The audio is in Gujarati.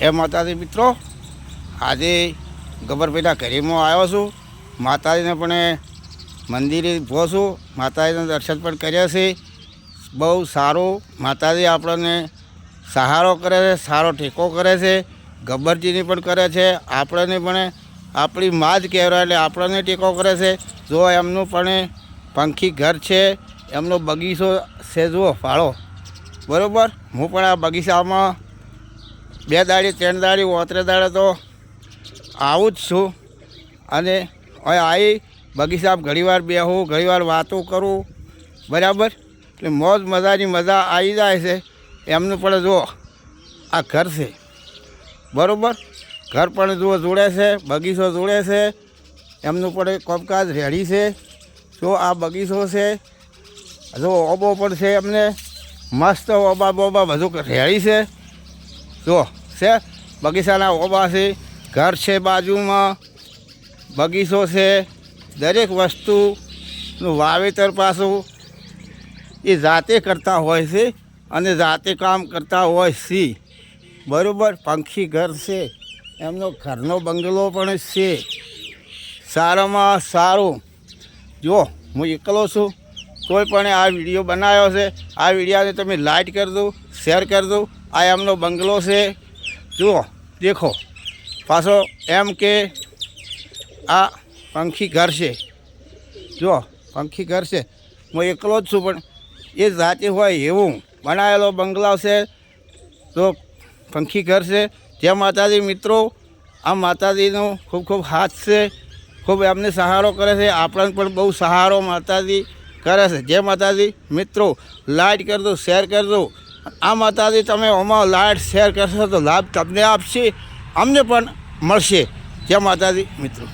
એ માતાજી મિત્રો, આજે ગબરભાઈના ઘરેમાં આવ્યો છું. માતાજીને પણ મંદિરે ઊભો છું માતાજીના દર્શન પણ કર્યા છે. બહુ સારું માતાજી આપણને સહારો કરે છે, સારો ટેકો કરે છે, ગબ્બરજીની પણ કરે છે. આપણને પણ આપણી મા જ કહેવાય એટલે આપણને ટેકો કરે છે. જો એમનું પણ પંખી ઘર છે, એમનો બગીચો છે, જુઓ ફાળો. બરાબર? હું પણ આ બગીચામાં બે દાડી, ત્રણ દાડી, ઓતરે દાડે તો આવું જ છું. અને હવે આવી બગીચામાં ઘણીવાર બેહું, ઘણીવાર વાતો કરું. બરાબર? એટલે મોજ મજાની મજા આવી જાય છે. એમનું પણ જુઓ, આ ઘર છે. બરાબર? ઘર પણ જુઓ, જોડે છે, બગીચો જોડે છે. એમનું પણ કોમકાજ રેડી છે. જો આ બગીચો છે, જો ઓબો પણ છે એમને. મસ્ત ઓબા બોબા બધું રેડી છે. જો છે. બગીચાના ઓબા છે ઘર છે બાજુમાં. બગીચો છે. દરેક વસ્તુનું વાવેતર પાછું એ જાતે કરતા હોય છે અને જાતે કામ કરતા હોય છે. બરાબર, પંખી ઘર છે. એમનો ઘરનો બંગલો પણ છે. સારામાં સારું. જો, હું એકલો છું. કોઈ પણ આ વીડિયો બનાવ્યો છે, આ વિડીયોને તમે લાઇક કરી દો શેર કરી દો. આ એમનો બંગલો છે. જુઓ, દેખો. પાછો એમ કે આ પંખી ઘર છે. જુઓ, પંખી ઘર છે. હું એકલો જ છું, પણ એ જાતે હોય એવું બનાવેલો બંગલો છે. તો પંખી ઘર છે. જે માતાજી મિત્રો, આ માતાજીનો ખૂબ ખૂબ હાથ છે. ખૂબ એમને સહારો કરે છે. આપણને પણ બહુ સહારો માતાજી કરે છે. જે માતાજી મિત્રો લાઈક કરજો શેર કરી દો આ માતાજી તમે અમારો લાઈટ શેર કરશો તો લાભ તમને આપશે, અમને પણ મળશે. જય માતાજી, મિત્રો.